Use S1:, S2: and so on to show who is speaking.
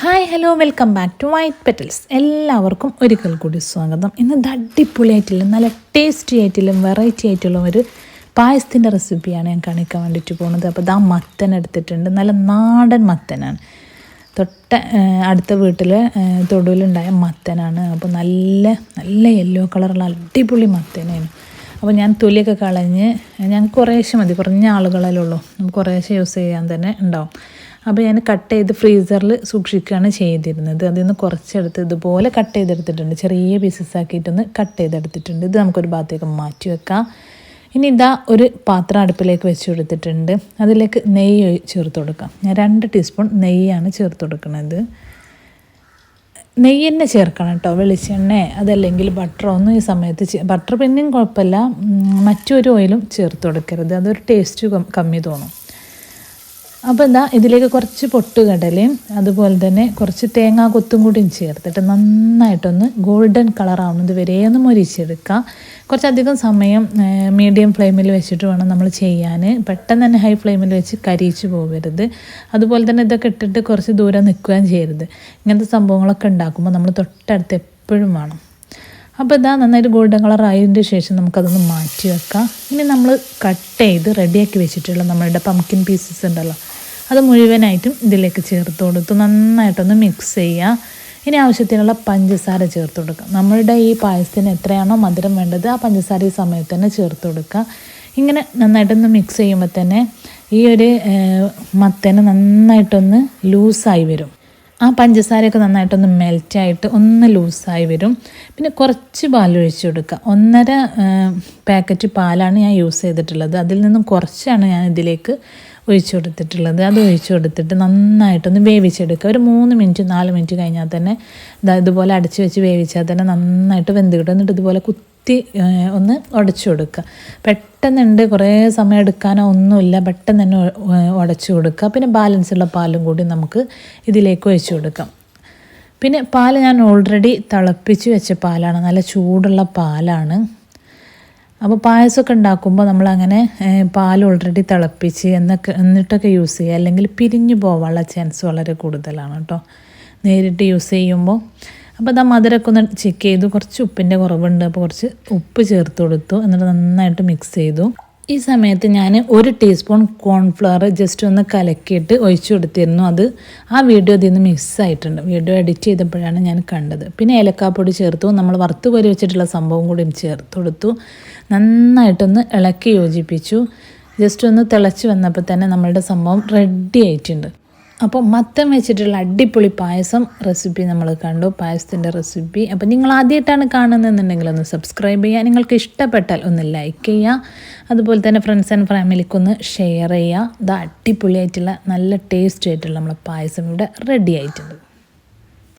S1: Hi hello welcome back to white petals എല്ലാവർക്കും ഒരിക്കൽ കൂടി സ്വാഗതം. ഇന്ന് അടിപൊളി അടിപൊളിയായിട്ടുള്ള നല്ല ടേസ്റ്റി ആയിട്ടുള്ള വെറൈറ്റി ആയിട്ടുള്ള ഒരു പായസത്തിന്റെ റെസിപ്പിയാണ് ഞാൻ കാണിക്കാൻ വേണ്ടിയിട്ട് പോകുന്നത്. അപ്പോൾ ഇതാ മത്തൻ എടുത്തിട്ടുണ്ട്. നല്ല നാടൻ മത്തനാണ്. തൊട്ട അടുത്ത വീട്ടിൽ തൊടുവിലുണ്ടായ മത്തനാണ്. അപ്പോൾ നല്ല നല്ല യെല്ലോ കളറുള്ള അടിപൊളി മത്തനായിരുന്നു അപ്പോൾ ഞാൻ തൊലിയൊക്കെ കളഞ്ഞ് ഞാൻ കുറേശ്ശെ മതി കുറഞ്ഞ ആളുകളല്ലേ ഉള്ളൂ. കുറേശ്ശെ യൂസ് ചെയ്യാൻ തന്നെ ഉണ്ടാവും. അപ്പോൾ ഞാൻ കട്ട് ചെയ്ത് ഫ്രീസറിൽ സൂക്ഷിക്കുകയാണ് ചെയ്തിരുന്നത്. അതിൽ നിന്ന് കുറച്ചെടുത്ത് ഇതുപോലെ കട്ട് ചെയ്തെടുത്തിട്ടുണ്ട്. ചെറിയ പീസസ് ആക്കിയിട്ടൊന്ന് കട്ട് ചെയ്തെടുത്തിട്ടുണ്ട്. ഇത് നമുക്കൊരു ഭാഗത്തേക്ക് മാറ്റി വെക്കാം. ഇനി ഇതാ ഒരു പാത്രം അടുപ്പിലേക്ക് വെച്ച് കൊടുത്തിട്ടുണ്ട്. അതിലേക്ക് നെയ്യ് ചേർത്ത് കൊടുക്കാം. ഞാൻ രണ്ട് ടീസ്പൂൺ നെയ്യാണ് ചേർത്ത് കൊടുക്കുന്നത്. നെയ്യ് തന്നെ ചേർക്കണം കേട്ടോ. വെളിച്ചെണ്ണ അതല്ലെങ്കിൽ ബട്ടറോ ഒന്നും ഈ സമയത്ത് ബട്ടർ പിന്നെയും കുഴപ്പമില്ല. മറ്റൊരു ഓയിലും ചേർത്ത് കൊടുക്കരുത്. അതൊരു ടേസ്റ്റ് കമ്മി തോന്നും. അപ്പോൾ എന്താ ഇതിലേക്ക് കുറച്ച് പൊട്ടുകടലയും അതുപോലെ തന്നെ കുറച്ച് തേങ്ങാ കൊത്തും കൂടിയും ചേർത്തിട്ട് നന്നായിട്ടൊന്ന് ഗോൾഡൻ കളർ ആവുന്നത് വരെ ഒന്ന് മൊരിച്ചെടുക്കുക കുറച്ചധികം സമയം മീഡിയം ഫ്ലെയിമിൽ വെച്ചിട്ട് വേണം നമ്മൾ ചെയ്യാൻ പെട്ടെന്ന് തന്നെ ഹൈ ഫ്ലെയിമിൽ വെച്ച് കരിയിച്ച് പോകരുത് അതുപോലെ തന്നെ ഇതൊക്കെ ഇട്ടിട്ട് കുറച്ച് ദൂരം നിൽക്കുകയും ചെയ്യരുത്. ഇങ്ങനത്തെ സംഭവങ്ങളൊക്കെ ഉണ്ടാക്കുമ്പോൾ നമ്മൾ തൊട്ടടുത്ത് എപ്പോഴും വേണം. അപ്പോൾ ഇതാ നന്നായിട്ട് ഗോൾഡൻ കളർ ആയതിന്റെ ശേഷം നമുക്കതൊന്ന് മാറ്റി വെക്കാം. ഇനി നമ്മൾ കട്ട് ചെയ്ത് റെഡിയാക്കി വെച്ചിട്ടുള്ള നമ്മളുടെ പംകിൻ പീസസ് ഉണ്ടല്ലോ അത് മുഴുവനായിട്ടും ഇതിലേക്ക് ചേർത്ത് കൊടുത്ത് നന്നായിട്ടൊന്ന് മിക്സ് ചെയ്യുക ഇനി ആവശ്യത്തിനുള്ള പഞ്ചസാര ചേർത്ത് കൊടുക്കുക നമ്മളുടെ ഈ പായസത്തിന് എത്രയാണോ മധുരം വേണ്ടത് ആ പഞ്ചസാര ഈ സമയത്ത് തന്നെ ചേർത്ത് കൊടുക്കുക ഇങ്ങനെ നന്നായിട്ടൊന്ന് മിക്സ് ചെയ്യുമ്പോൾ തന്നെ ഈ ഒരു മത്തന് നന്നായിട്ടൊന്ന് ലൂസായി വരും. ആ പഞ്ചസാരയൊക്കെ നന്നായിട്ടൊന്ന് മെൽറ്റായിട്ട് ഒന്ന് ലൂസായി വരും. പിന്നെ കുറച്ച് പാൽ ഒഴിച്ചു കൊടുക്കുക. ഒന്നര പാക്കറ്റ് പാലാണ് ഞാൻ യൂസ് ചെയ്തിട്ടുള്ളത്. അതിൽ നിന്നും കുറച്ചാണ് ഞാൻ ഇതിലേക്ക് ഒഴിച്ചു കൊടുത്തിട്ടുള്ളത്. അത് ഒഴിച്ചു കൊടുത്തിട്ട് നന്നായിട്ടൊന്ന് വേവിച്ചെടുക്കുക. ഒരു മൂന്ന് മിനിറ്റ് നാല് മിനിറ്റ് കഴിഞ്ഞാൽ തന്നെ ഇതുപോലെ അടച്ചു വെച്ച് വേവിച്ചാൽ തന്നെ നന്നായിട്ട് വെന്ത് കിട്ടും. എന്നിട്ട് ഇതുപോലെ കുത്തി ഒന്ന് ഉടച്ചു കൊടുക്കുക. പെട്ടെന്നുണ്ട്. കുറേ സമയം എടുക്കാനോ ഒന്നുമില്ല. പെട്ടെന്ന് തന്നെ ഉടച്ചു കൊടുക്കുക. പിന്നെ ബാലൻസ് ഉള്ള പാലും കൂടി നമുക്ക് ഇതിലേക്ക് ഒഴിച്ചു കൊടുക്കാം. പിന്നെ പാൽ ഞാൻ ഓൾറെഡി തിളപ്പിച്ച് വെച്ച പാലാണ്. നല്ല ചൂടുള്ള പാലാണ്. അപ്പോൾ പായസമൊക്കെ ഉണ്ടാക്കുമ്പോൾ നമ്മളങ്ങനെ പാൽ ഓൾറെഡി തിളപ്പിച്ച് എന്നൊക്കെ എന്നിട്ടൊക്കെ യൂസ് ചെയ്യുക. അല്ലെങ്കിൽ പിരിഞ്ഞു പോകാനുള്ള ചാൻസ് വളരെ കൂടുതലാണ് കേട്ടോ. നേരിട്ട് യൂസ് ചെയ്യുമ്പോൾ. അപ്പോൾ അത് മധുരമൊക്കെ ഒന്ന് ചെക്ക് ചെയ്തു. കുറച്ച് ഉപ്പിന്റെ കുറവുണ്ട്. അപ്പോൾ കുറച്ച് ഉപ്പ് ചേർത്ത് കൊടുത്തു. എന്നിട്ട് നന്നായിട്ട് മിക്സ് ചെയ്തു. ഈ സമയത്ത് ഞാൻ ഒരു ടീസ്പൂൺ കോൺഫ്ലവർ ജസ്റ്റ് ഒന്ന് കലക്കിയിട്ട് ഒഴിച്ചു കൊടുത്തിരുന്നു. അത് ആ വീഡിയോ ഇതിൽ നിന്ന് മിസ്സായിട്ടുണ്ട് വീഡിയോ എഡിറ്റ് ചെയ്തപ്പോഴാണ് ഞാൻ കണ്ടത്. പിന്നെ ഏലക്കാപ്പൊടി ചേർത്തു. നമ്മൾ വറുത്ത് കോരി വെച്ചിട്ടുള്ള സംഭവം കൂടി ചേർത്ത് കൊടുത്തു. നന്നായിട്ടൊന്ന് ഇളക്കി യോജിപ്പിച്ചു. ജസ്റ്റ് ഒന്ന് തിളച്ച് വന്നപ്പോൾ തന്നെ നമ്മളുടെ സംഭവം റെഡി ആയിട്ടുണ്ട്. അപ്പോൾ മത്തം വെച്ചിട്ടുള്ള അടിപൊളി പായസം റെസിപ്പി നമ്മൾ കണ്ടു. പായസത്തിന്റെ റെസിപ്പി. അപ്പോൾ നിങ്ങൾ ആദ്യമായിട്ടാണ് കാണുന്നതെന്നുണ്ടെങ്കിൽ ഒന്ന് സബ്സ്ക്രൈബ് ചെയ്യുക. നിങ്ങൾക്ക് ഇഷ്ടപ്പെട്ടാൽ ഒന്ന് ലൈക്ക് ചെയ്യുക. അതുപോലെ തന്നെ ഫ്രണ്ട്സ് ആൻഡ് ഫാമിലിക്കൊന്ന് ഷെയർ ചെയ്യുക. ഇത് അടിപൊളിയായിട്ടുള്ള നല്ല ടേസ്റ്റ് ആയിട്ടുള്ള നമ്മളെ പായസം ഇവിടെ റെഡി ആയിട്ടുണ്ട്.